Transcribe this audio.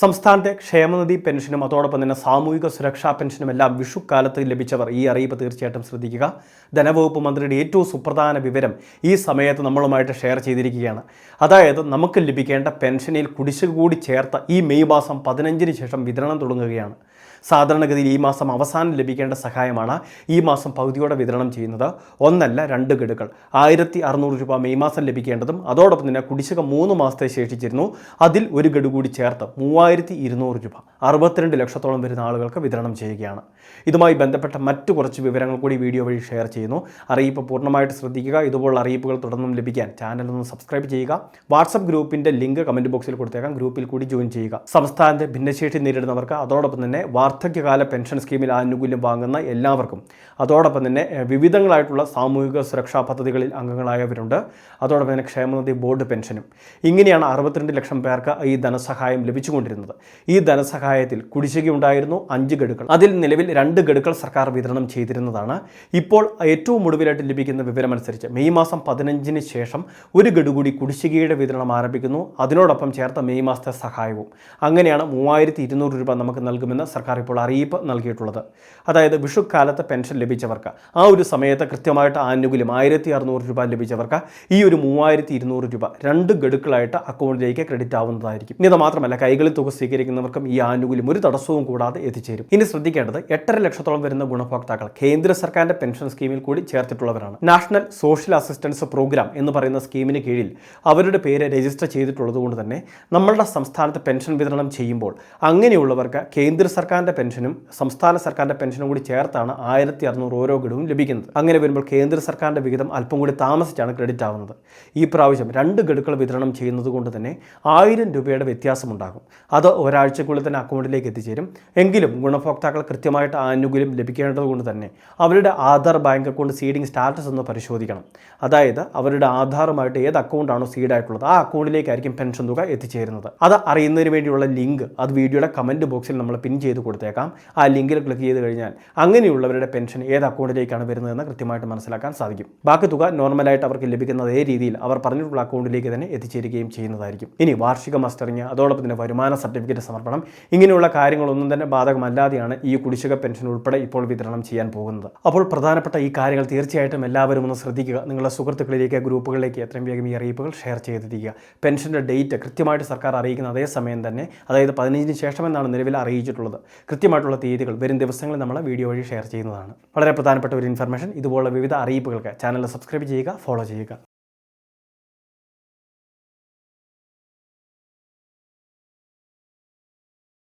സംസ്ഥാനത്തെ ക്ഷേമനിധി പെൻഷനും അതോടൊപ്പം തന്നെ സാമൂഹിക സുരക്ഷാ പെൻഷനും എല്ലാം വിഷുക്കാലത്ത് ലഭിച്ചവർ ഈ അറിയിപ്പ് തീർച്ചയായിട്ടും ശ്രദ്ധിക്കുക. ധനവകുപ്പ് മന്ത്രിയുടെ ഏറ്റവും സുപ്രധാന വിവരം ഈ സമയത്ത് നമ്മളുമായിട്ട് ഷെയർ ചെയ്തിരിക്കുകയാണ്. അതായത് നമുക്ക് ലഭിക്കേണ്ട പെൻഷനിൽ കുടിശ്ശിക കൂടി ചേർത്ത ഈ മെയ് മാസം പതിനഞ്ചിന് ശേഷം വിതരണം തുടങ്ങുകയാണ്. സാധാരണഗതിയിൽ ഈ മാസം അവസാനം ലഭിക്കേണ്ട സഹായമാണ് ഈ മാസം പകുതിയോടെ വിതരണം ചെയ്യുന്നത്. ഒന്നല്ല രണ്ട് ഗഡുകൾ ആയിരത്തി അറുന്നൂറ് രൂപ മെയ് മാസം ലഭിക്കേണ്ടതും അതോടൊപ്പം തന്നെ കുടിശ്ശിക മൂന്ന് മാസത്തെ ശേഷിച്ചിരുന്നു. അതിൽ ഒരു ഗഡു കൂടി ചേർത്ത് മൂവായിരത്തി ഇരുന്നൂറ് രൂപ. അറുപത്തിരണ്ട് ലക്ഷത്തോളം വരുന്ന ആളുകൾക്ക് വിതരണം ചെയ്യുകയാണ്. ഇതുമായി ബന്ധപ്പെട്ട മറ്റു കുറച്ച് വിവരങ്ങൾ കൂടി വീഡിയോ വഴി ഷെയർ ചെയ്യുന്നു. അറിയിപ്പ് പൂർണമായിട്ട് ശ്രദ്ധിക്കുക. ഇതുപോലുള്ള അറിയിപ്പുകൾ തുടർന്നും ലഭിക്കാൻ ചാനൽ ഒന്ന് സബ്സ്ക്രൈബ് ചെയ്യുക. വാട്സപ്പ് ഗ്രൂപ്പിന്റെ ലിങ്ക് കമന്റ് ബോക്സിൽ കൊടുത്തേക്കാം. ഗ്രൂപ്പിൽ കൂടി ജോയിൻ ചെയ്യുക. സംസ്ഥാനത്തെ ഭിന്നശേഷി നേരിടുന്നവർക്ക് അതോടൊപ്പം തന്നെ വാർദ്ധക്യകാല പെൻഷൻ സ്കീമിൽ ആനുകൂല്യം വാങ്ങുന്ന എല്ലാവർക്കും അതോടൊപ്പം തന്നെ വിവിധങ്ങളായിട്ടുള്ള സാമൂഹിക സുരക്ഷാ പദ്ധതികളിൽ അംഗങ്ങളായവരുണ്ട്. അതോടൊപ്പം തന്നെ ക്ഷേമനിധി ബോർഡ് പെൻഷനും. ഇങ്ങനെയാണ് അറുപത്തിരണ്ട് ലക്ഷം പേർക്ക് ഈ ധനസഹായം ലഭിച്ചുകൊണ്ടിരുന്നത്. ഈ ധനസഹായത്തിൽ കുടിശ്ശികയുണ്ടായിരുന്നു അഞ്ച് ഗഡുക്കൾ. അതിൽ നിലവിൽ രണ്ട് ഗഡുക്കൾ സർക്കാർ വിതരണം ചെയ്തിരുന്നതാണ്. ഇപ്പോൾ ഏറ്റവും ഒടുവിലായിട്ട് ലഭിക്കുന്ന വിവരമനുസരിച്ച് മെയ് മാസം പതിനഞ്ചിന് ശേഷം ഒരു ഗഡു കൂടി കുടിശ്ശികയുടെ വിതരണം ആരംഭിക്കുന്നു. അതിനോടൊപ്പം ചേർത്ത മെയ് മാസത്തെ സഹായവും. അങ്ങനെയാണ് മൂവായിരത്തി ഇരുന്നൂറ് രൂപ നമുക്ക് നൽകുമെന്ന് സർക്കാർ ഇപ്പോൾ അറിയിപ്പ് നൽകിയിട്ടുള്ളത്. അതായത് വിഷുക്കാലത്ത് പെൻഷൻ ലഭിച്ചവർക്ക് ആ ഒരു സമയത്ത് കൃത്യമായിട്ട് ആനുകൂല്യം ആയിരത്തി അറുന്നൂറ് രൂപ ലഭിച്ചവർക്ക് ഈ ഒരു മൂവായിരത്തി ഇരുന്നൂറ് രൂപ രണ്ട് ഗഡുക്കളായിട്ട് അക്കൗണ്ടിലേക്ക് ക്രെഡിറ്റ് ആവുന്നതായിരിക്കും. ഇത് മാത്രമല്ല കൈകളിൽ തുക സ്വീകരിക്കുന്നവർക്കും ഈ ആനുകൂല്യം ഒരു തടസ്സവും കൂടാതെ എത്തിച്ചേരും. ഇനി ശ്രദ്ധിക്കേണ്ടത് എട്ടര ലക്ഷത്തോളം വരുന്ന ഗുണഭോക്താക്കൾ കേന്ദ്ര സർക്കാരിന്റെ പെൻഷൻ സ്കീമിൽ കൂടി ചേർത്തിട്ടുള്ളവരാണ്. നാഷണൽ സോഷ്യൽ അസിസ്റ്റൻസ് പ്രോഗ്രാം എന്ന് പറയുന്ന സ്കീമിന് കീഴിൽ അവരുടെ പേര് രജിസ്റ്റർ ചെയ്തിട്ടുള്ളത് കൊണ്ട് തന്നെ നമ്മളുടെ സംസ്ഥാനത്ത് പെൻഷൻ വിതരണം ചെയ്യുമ്പോൾ അങ്ങനെയുള്ളവർക്ക് കേന്ദ്ര സർക്കാരിന്റെ പെൻഷനും സംസ്ഥാന സർക്കാരിന്റെ പെൻഷനും കൂടി ചേർത്താണ് ആയിരത്തി അറുന്നൂറ് ഓരോ ഗഡുവും ലഭിക്കുന്നത്. അങ്ങനെ വരുമ്പോൾ കേന്ദ്ര സർക്കാരിന്റെ വിഹിതം അല്പം കൂടി താമസിച്ചാണ് ക്രെഡിറ്റ് ആവുന്നത്. ഈ പ്രാവശ്യം രണ്ട് ഗഡുക്കൾ വിതരണം ചെയ്യുന്നത് കൊണ്ട് തന്നെ ആയിരം രൂപയുടെ വ്യത്യാസമുണ്ടാകും. ഒരാഴ്ചക്കുള്ളിൽ തന്നെ അക്കൗണ്ടിലേക്ക് എത്തിച്ചേരും. എങ്കിലും ഗുണഭോക്താക്കൾ കൃത്യമായിട്ട് ആനുകൂല്യം ലഭിക്കേണ്ടത് കൊണ്ട് തന്നെ അവരുടെ Aadhaar bank account seeding status ഒന്ന് പരിശോധിക്കണം. അതായത് അവരുടെ ആധാറുമായിട്ട് ഏത് അക്കൗണ്ടാണോ സീഡായിട്ടുള്ളത് ആ അക്കൗണ്ടിലേക്കായിരിക്കും പെൻഷൻ തുക എത്തിച്ചേരുന്നത്. അത് അറിയുന്നതിന് വേണ്ടിയുള്ള ലിങ്ക് അത് വീഡിയോയുടെ കമന്റ് ബോക്സിൽ നമ്മൾ പിൻ ചെയ്ത് കൊടുത്തേക്കാം. ആ ലിങ്കിൽ ക്ലിക്ക് ചെയ്ത് കഴിഞ്ഞാൽ അങ്ങനെയുള്ളവരുടെ പെൻഷൻ ഏത് അക്കൗണ്ടിലേക്കാണ് വരുന്നതെന്ന് കൃത്യമായിട്ട് മനസ്സിലാക്കാൻ സാധിക്കും. ബാക്കി തുക നോർമലായിട്ട് അവർക്ക് ലഭിക്കുന്ന അതേ രീതിയിൽ അവർ പറഞ്ഞിട്ടുള്ള അക്കൗണ്ടിലേക്ക് തന്നെ എത്തിച്ചേരുകയും ചെയ്യുന്നതായിരിക്കും. ഇനി വാർഷിക മസ്റ്ററിങ് അതോടൊപ്പം തന്നെ വരുമാന സർട്ടിഫിക്കറ്റ് സമർപ്പണം. ഇങ്ങനെയുള്ള കാര്യങ്ങളൊന്നും തന്നെ ബാധകമല്ലാതെയാണ് ഈ കുടിശ്ശിക പെൻഷൻ ഉൾപ്പെടെ ഇപ്പോൾ വിതരണം ചെയ്യാൻ പോകുന്നത്. അപ്പോൾ പ്രധാനപ്പെട്ട ഈ കാര്യങ്ങൾ തീർച്ചയായിട്ടും എല്ലാവരും ഒന്ന് ശ്രദ്ധിക്കുക. നിങ്ങളുടെ സുഹൃത്തുക്കളിലേക്ക് ഗ്രൂപ്പുകളിലേക്ക് എത്രയും വേഗം ഈ അറിയിപ്പുകൾ ഷെയർ ചെയ്തിരിക്കുക പെൻഷന്റെ ഡേറ്റ് കൃത്യമായിട്ട് സർക്കാർ അറിയിക്കുന്ന അതേ സമയം തന്നെ അതായത് പതിനഞ്ചിന് ശേഷം എന്നാണ് നിലവിൽ അറിയിച്ചിട്ടുള്ളത്. കൃത്യമായിട്ടുള്ള തീയതികൾ വരും ദിവസങ്ങളിൽ നമ്മൾ വീഡിയോ വഴി ഷെയർ ചെയ്യുന്നതാണ്. വളരെ പ്രധാനപ്പെട്ട ഒരു ഇൻഫർമേഷൻ. ഇതുപോലുള്ള വിവിധ അറിയിപ്പുകൾക്ക് ചാനൽ സബ്സ്ക്രൈബ് ചെയ്യുക ഫോളോ ചെയ്യുക.